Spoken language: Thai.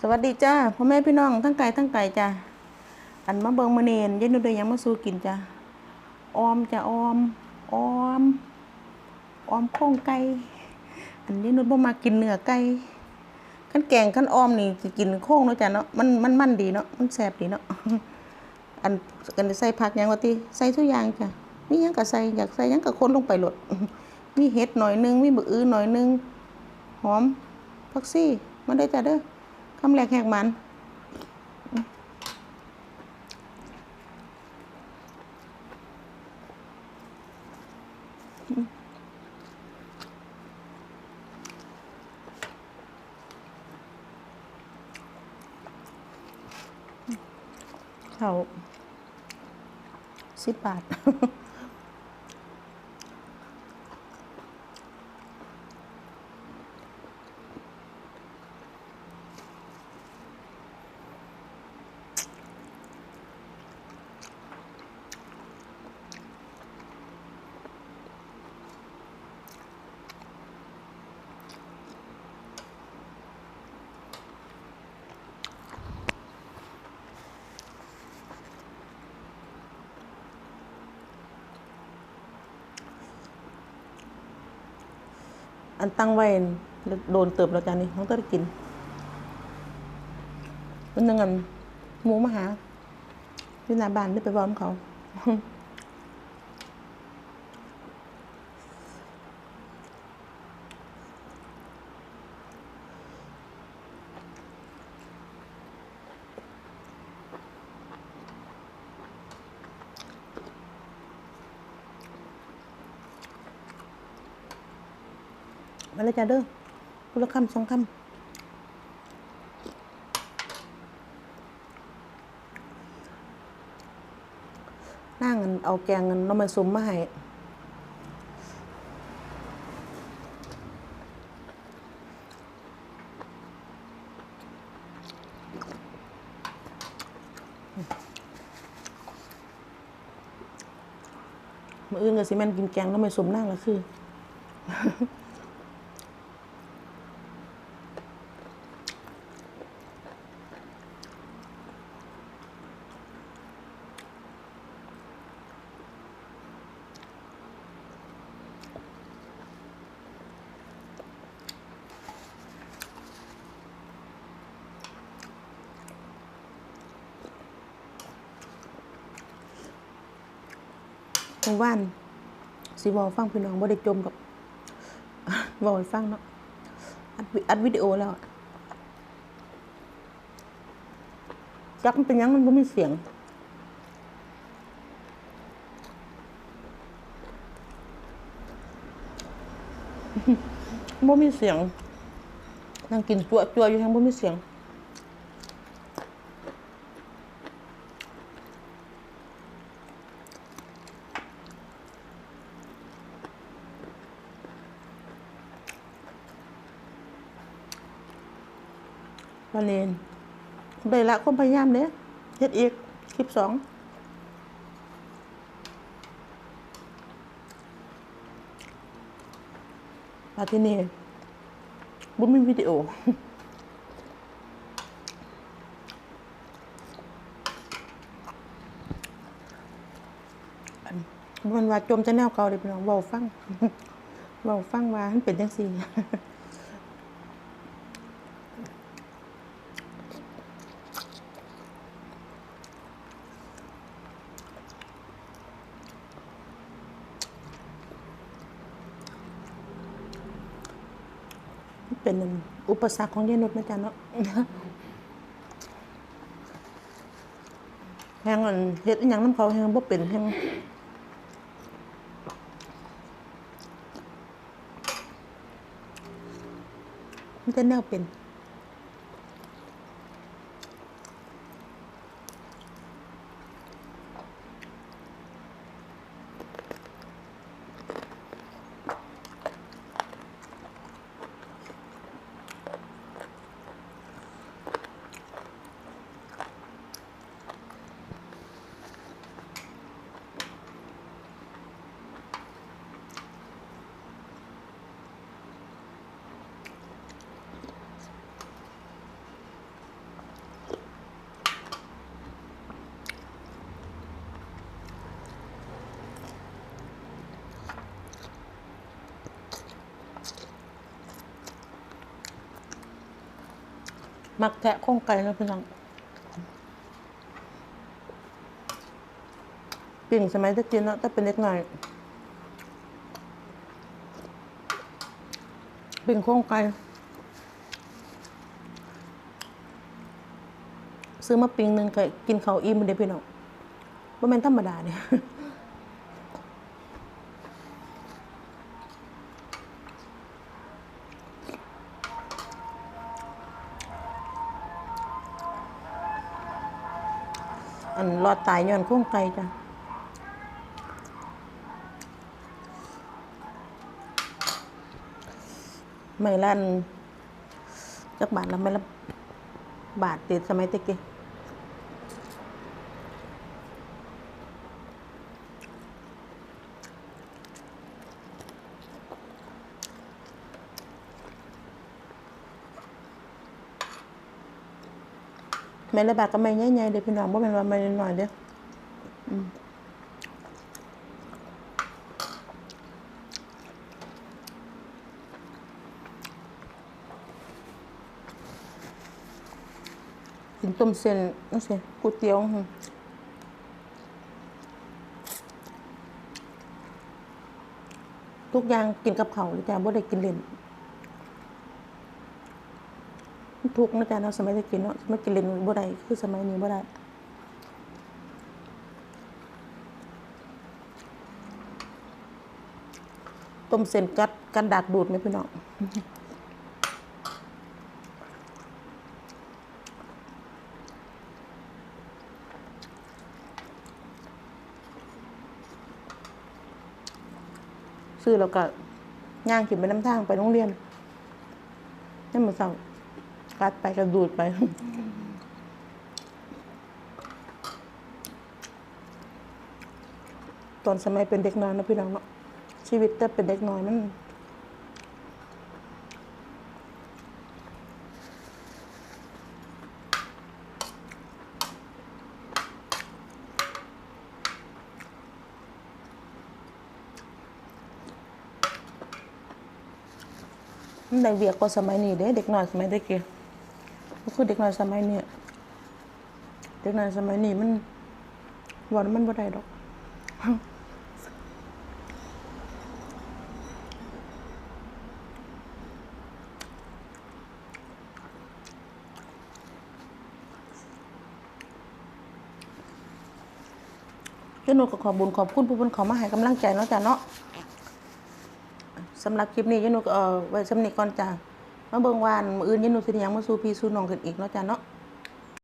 สวัสดีจ้าพ่อแม่พี่น้องทั้งไกลทั้งไกลจ้าอันมาเบิงมาเนนยันดูเดยยังมาสู้กินจ้าออมจ้าออมออมออมโค้งไก่อันนี้นุชบ่มากินเนื้อไก่ขั้นแกงขั้นออมนี่สิกินโค้งเนาะจ้าเนาะมันมันมันดีเนาะมันแซ่บดีเนาะอันกันใส่ผักยังว่าติใส่ทุกอย่างจ้ะมียังก็ใส่อยากใส่ยังก็คนลงไปโลดมีเห็ดหน่อยนึงมีบะอื้อหน่อยนึงหอมผักซี่มาเด้จ้าเด้อำแรกแหกมันเขาสิบบาท อันตั้งไว้โดนเติบแล้วจานนี้น้องต้อรกินมันยังไงหมูมาหาที่นาบ้านได้ไปวอมเขา มาเลยจ้าเด้อคุละคำสองคำนั่งกันเอาแกงเงินน้ำมันซุมมาให้มื่ออื่นก็สิแม่นกินแกงน้ำมันซุมนั่งละคือ เมื่อวานสิเวอฟังพี่น้องบ่ได้จมกับเวอให้ฟังเนาะอัดวิอัดวิดีโอแล้วจักมันเป็นยังมันบ่มีเสียงบ่มีเสียงนั่งกินจั่วจั่วอยู่ทางบ่มีเสียง วันนได้ละความพยายามเด้เฮ็ดอีกคลิปสองมาที่นี่บุญมีวิดีโออันมันว่าจมจะแนวเก่าเลยพี่น้องเว้าฟังเว้าฟังว่ามันเป็นจังซี่ เป็นอุปสรรคของยายนุชนะจ๊ะเนาะแห้งอันเฮ็ดอหยังน้ำเขาแห้งบ่เป็นแห้งมันจะแนวเป็น มักแทะโครงไก่แล้วพี่น้องปิ่งสมัยตะกินเนาะแต่เป็นเล็กหน่อยปิ่งโครงไก่ซื้อมาปิ่งหนึ่งก็กินเขาอิ่มเด้พี่น้องว่าเป็นธรรมดาเนี่ย อันรอดตายย้อนโค้งไก่จ้ะไม่ลั่นจักบาทแล้วไม่ละบาทติดสมัยตะกี้ ไม่ละบาทก็ไม่ใหญ่ๆเด้อพี่น้องบ่เป็นว่าไม่น้อยๆเด้ออืมกินต้มเส้นนั่นสิก๋วยเตี๋ยวทุกอย่างกินกับเขาวเลยจ้ะบ่ได้กินเล่น ทุกข์นะจ๊ะเนาะสมัยตะกินเนาะสมัยกินเล่นบ่ได้คือสมัยนี้บ่ได้ต้มเส้นกัดกันดากดูดไหมพี่น้องซื้อแล้วก็ย่างกินไปน้ำทางไปโรงเรียนนี่มันเศร้า กัดไปกระดูดไป ตอนสมัยเป็นเด็กน้อยนะพี่น้องเนาะชีวิตแต่เป็นเด็กน้อยมันมันเวียกกว่าสมัยนี้เด้เด็กน้อยสมัยตะกี้ก็ คือเด็กน้อยสมัยนี้เด็กน้อยสมัยนี้มันวันมันบ่ได้ดอกก็หนูก็ขอบุญขอบคุณผู้คนเขามาให้กำลังใจเนาะจ้ะเนาะสำหรับคลิปนี้ยายหนูก็เออไว้สำนึกก่อนจ้ะ มาเบิ่งวานมื้ออื่นยายหนูสิได้หยังมาสู่พี่สู่น้องกันอีกเนาะจ้ะเนาะ